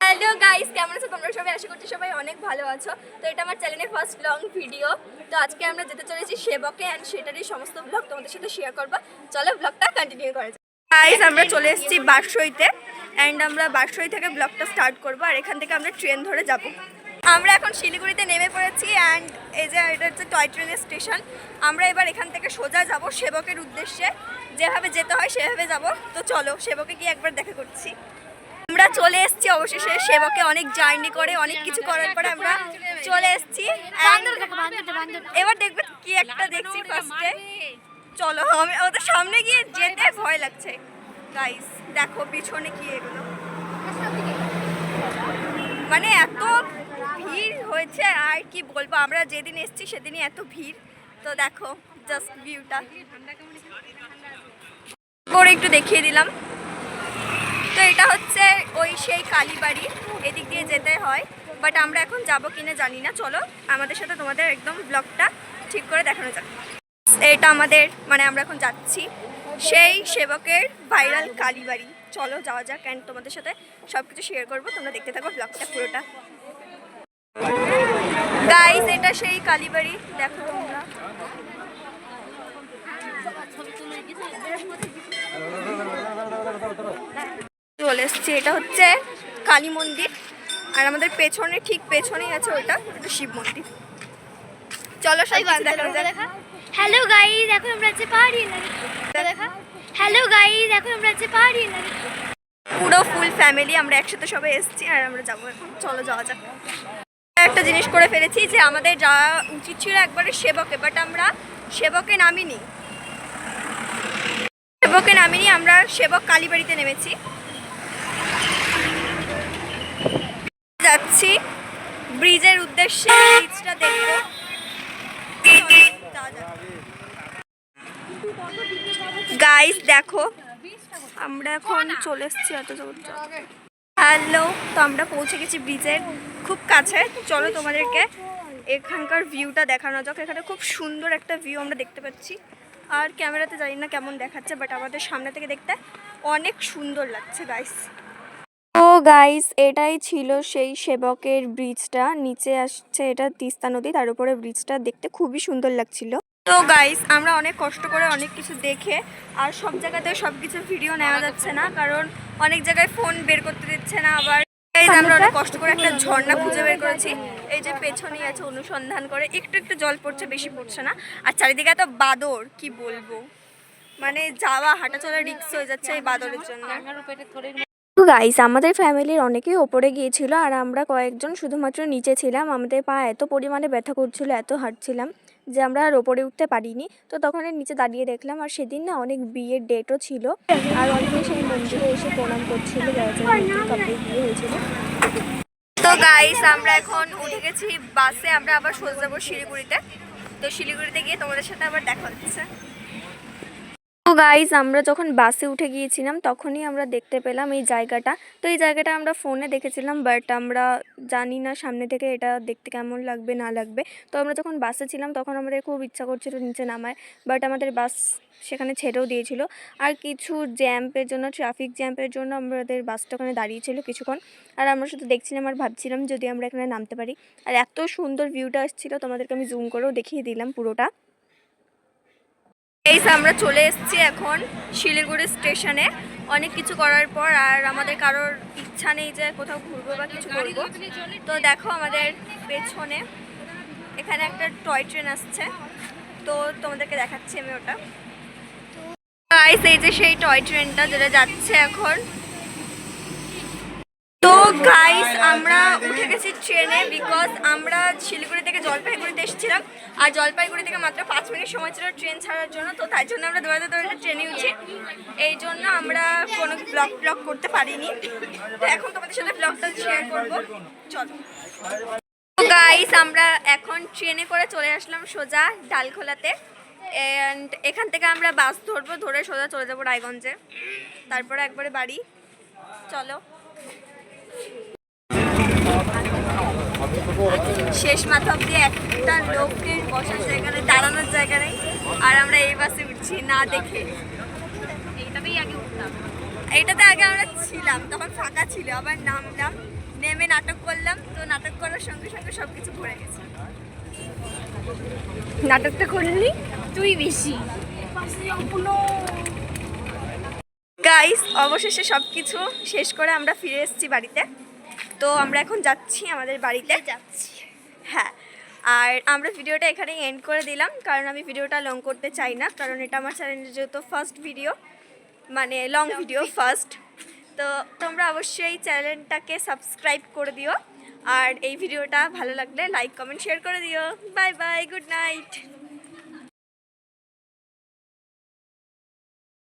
Hello guys কেমন আছো? তোমরা সবাই আশা করছি সবাই অনেক ভালো আছো। তো এটা আমার চ্যানেলের ফার্স্ট লং ভিডিও তো আজকে আমরা যেতে চলেছি সেবকে অ্যান্ড সেটারই সমস্ত ব্লগ তোমাদের সাথে শেয়ার করব। চলো ব্লগটা কন্টিনিউ করা যাক। গাইস আমরা চলে এসেছি বারসইতে। অ্যান্ড আমরা বারসই থেকে ব্লগটা স্টার্ট করব। আর এখান থেকে আমরা ট্রেন ধরে যাব। আমরা এখন শিলিগুড়িতে নেমে পড়েছি অ্যান্ড এই যে এটা হচ্ছে টয় ট্রেনের স্টেশন আমরা এবার এখান থেকে সোজা যাব সেবকের উদ্দেশ্যে। যেভাবে যেতে হয় সেভাবে যাব। তো চলো সেবকে গিয়ে একবার দেখা করছি। আমরা চলে এসেছি অবশেষে সেবকে অনেক জার্নি করে অনেক কিছু করার পরে আমরা চলে এসেছি এবার দেখবে কি একটা দেখছি ফার্স্টে চলো আমি ওদের সামনে গিয়ে যেতে ভয় লাগছে। গাইস দেখো পিছনে কি এগুলো। মানে এত ভিড় হয়েছে, আর কি বলব? আমরা যেদিন এসেছি সেদিনই এত ভিড়। তো দেখো জাস্ট ভিউটা করে একটু দেখিয়ে দিলাম। তো এটা হচ্ছে ওই সেই কালীবাড়ি এদিক দিয়ে যেতে হয়। বাট আমরা এখন যাব কিনা জানি না। চলো, আমাদের সাথে তোমাদের একদম ব্লগটা ঠিক করে দেখানো যাক। এটা আমাদের মানে আমরা এখন যাচ্ছি সেই সেবকের ভাইরাল কালীবাড়ি চলো, যাওয়া যাক। অ্যান্ড তোমাদের সাথে সব কিছু শেয়ার করব। তোমরা দেখতে থাকো ব্লগটা পুরোটা। গাইস এটা সেই কালীবাড়ি দেখো তোমরা। চলে এসছি এটা হচ্ছে কালী মন্দির। আর আমাদের পেছনে ঠিক পেছনেই আছে ওইটা এটা শিব মন্দির। চলো সবাই দেখা যাক। হ্যালো গাইস এখন আমরা আছি পাহাড়ি দেখা। হ্যালো গাইস এখন আমরা আছি পাহাড়ি পুরো ফুল ফ্যামিলি আমরা একসাথে সবাই এসেছি আর আমরা যাব এখন। চলো যাওয়া যাক। একটা জিনিস করে ফেলেছি যে আমাদের যাওয়া উচিত ছিল একবারে সেবকে বাট আমরা সেবকে নামিনি। সেবকে নামিনি, আমরা সেবক কালীবাড়িতে নেমেছি। যাচ্ছি ব্রিজের উদ্দেশ্যে, ব্রিজটা দেখব গাইস দেখো, আমরা এখন চলে এসেছি এত জোর হ্যালো, তো আমরা পৌঁছে গেছি ব্রিজের খুব কাছে। চলো তোমাদেরকে এখানকার ভিউটা দেখানো যাক। এখানে খুব সুন্দর একটা ভিউ আমরা দেখতে পাচ্ছি। আর ক্যামেরাতে জানি না কেমন দেখাচ্ছে বাট আমাদের সামনে থেকে দেখতে অনেক সুন্দর লাগছে গাইস তো গাইস এটাই ছিল সেই সেবকের ব্রিজটা। নিচে আসছে এটা তিস্তা নদী, তার উপরে ব্রিজটা। দেখতে খুবই সুন্দর লাগছিল। তো গাইস আমরা অনেক কষ্ট করে অনেক কিছু দেখে আর সব জায়গাতে সব কিছু ভিডিও নেওয়া যাচ্ছে না, কারণ অনেক জায়গায় ফোন বের করতে দিচ্ছে না আবার। আমরা অনেক কষ্ট করে একটা ঝর্ণা বের করেছি। এই যে পেছনেই আছে অনুসন্ধান করে। একটু একটু জল পড়ছে, বেশি পড়ছে না। আর চারিদিকে কি বলব? মানে যাওয়া রিক্স হয়ে যাচ্ছে গাইস আমাদের ফ্যামিলির অনেকেই ওপরে গিয়েছিল আর আমরা কয়েকজন শুধুমাত্র নিচে ছিলাম। আমাদের পা এত পরিমাণে ব্যথা করছিল, এত হাঁটছিলাম যে আমরা আর ওপরে উঠতে পারিনি। তো তখন নিচে দাঁড়িয়ে দেখলাম, আর সেদিন না অনেক বিয়ের ডেটও ছিল। আর অনেকে সেই মন্দিরে এসে প্রণাম করছিল বিয়ে হয়েছিল। তো গাইস আমরা এখন উঠে গেছি বাসে আমরা আবার সোজা যাব শিলিগুড়িতে। তো শিলিগুড়িতে গিয়ে তোমাদের সাথে আবার দেখা হচ্ছে। তো গাইজ আমরা যখন বাসে উঠে গিয়েছিলাম, তখনই আমরা দেখতে পেলাম এই জায়গাটা। তো এই জায়গাটা আমরা ফোনে দেখেছিলাম বাট আমরা জানি না সামনে থেকে এটা দেখতে কেমন লাগবে, না লাগবে। তো আমরা যখন বাসে ছিলাম, তখন আমাদের খুব ইচ্ছা করছিল নিচে নামায় বাট আমাদের বাস সেখানে ছেড়েও দিয়েছিল। আর কিছু জ্যাম্পের জন্য ট্রাফিক জ্যাম্পের জন্য আমাদের বাসটা ওখানে দাঁড়িয়েছিল কিছুক্ষণ। আর আমরা শুধু দেখছিলাম আর ভাবছিলাম যদি আমরা এখানে নামতে পারি। আর এত সুন্দর ভিউটা আসছিল তোমাদেরকে আমি জুম করেও দেখিয়ে দিলাম পুরোটা। এই আমরা চলে এসেছি এখন শিলিগুড়ি স্টেশনে। অনেক কিছু করার পর আর আমাদের কারোর ইচ্ছা নেই যে কোথাও ঘুরবো বা কিছু করব। তো দেখো আমাদের পেছনে, এখানে একটা টয় ট্রেন আসছে। তো তোমাদেরকে দেখাচ্ছি আমি ওটা। গাইস এই যে সেই টয় ট্রেনটা যেটা যাচ্ছে এখন। তো গাইস আমরা ট্রেনে বিকজ আমরা শিলিগুড়ি থেকে জলপাইগুড়িতে এসেছিলাম। আর জলপাইগুড়ি থেকে মাত্র পাঁচ মিনিট সময় ছিল ট্রেন ছাড়ার জন্য, তো তাই জন্য আমরা দৌড়াতে দৌড়াতে ট্রেনে উঠি। এই জন্য আমরা কোনো ব্লগ ব্লগ করতে পারিনি। তো এখন তোমাদের সাথে ব্লগটা শেয়ার করব। চলো। গাইস আমরা এখন ট্রেনে করে চলে আসলাম সোজা ডালখোলাতে। অ্যান্ড এখান থেকে আমরা বাস ধরবো, ধরে সোজা চলে যাব রায়গঞ্জে। তারপরে একবারে বাড়ি। চলো। শেষ মাথা অব্দি একটা লোকের বসার জায়গা নেই দাঁড়ানোর জায়গা নেই। আর আমরা এই বাসে উঠছি না দেখে। এটাতেই আগে উঠতাম। এটাতে আগে আমরা ছিলাম তখন ফাঁকা ছিল আবার নামলাম নেমে নাটক করলাম তো নাটক করার সঙ্গে সঙ্গে সব কিছু ভরে গেছে। নাটকটা করলি? তুই বেশি। গাইস অবশেষে সব কিছু শেষ করে আমরা ফিরে এসেছি বাড়িতে। তো আমরা এখন যাচ্ছি আমাদের বাড়িতে। যাচ্ছি। হ্যাঁ আর আমরা ভিডিওটা এখানেই এন্ড করে দিলাম কারণ আমি ভিডিওটা লং করতে চাই না কারণ এটা আমার চ্যানেলের যেহেতু ফার্স্ট ভিডিও মানে লং ভিডিও ফার্স্ট তো তোমরা অবশ্যই চ্যানেলটাকে সাবস্ক্রাইব করে দিও আর এই ভিডিওটা ভালো লাগলে লাইক কমেন্ট শেয়ার করে দিও। Bye bye good night